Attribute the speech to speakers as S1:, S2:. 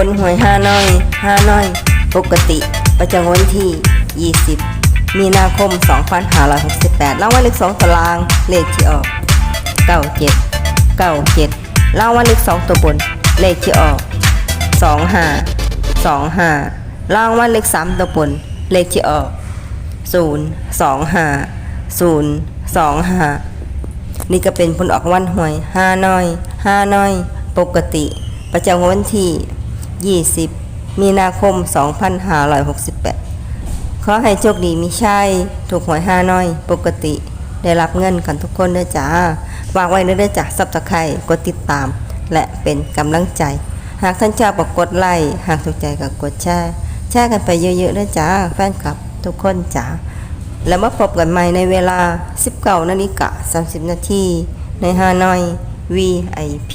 S1: ผลหวยห้าน้อยห้าน้อย ปกติ ประจำวันที่ 20 มีนาคม 2568รางวัลเลข2ตาราง เลขที่ออก 97 97รางวัลเลข2ตัวบน เลขที่ออก 25 25รางวัลเลข3ตัวบน เลขที่ออก 0 25 0 25 นี่ก็เป็นผลออกวันหวยห้าน้อยห้าน้อย ปกติ ประจำวันที่ 20 มีนาคม 2568 ขอให้โชคดีมีชัยถูกหวยห้าน้อย ปกติได้รับเงินกันทุกคนเด้อจ้าฝากไว้เด้อจ้าซับสไครต์กดติดตาม และเป็นกำลังใจ หากท่านชอบก็กดไลค์หากถูกใจก็กดแชร์แชร์กันไปเยอะๆเด้อจ้าแฟนคลับทุกคนจ้าแล้วมาพบกันใหม่ในเวลา 19นาฬิกา30 นาทีในฮานอย VIP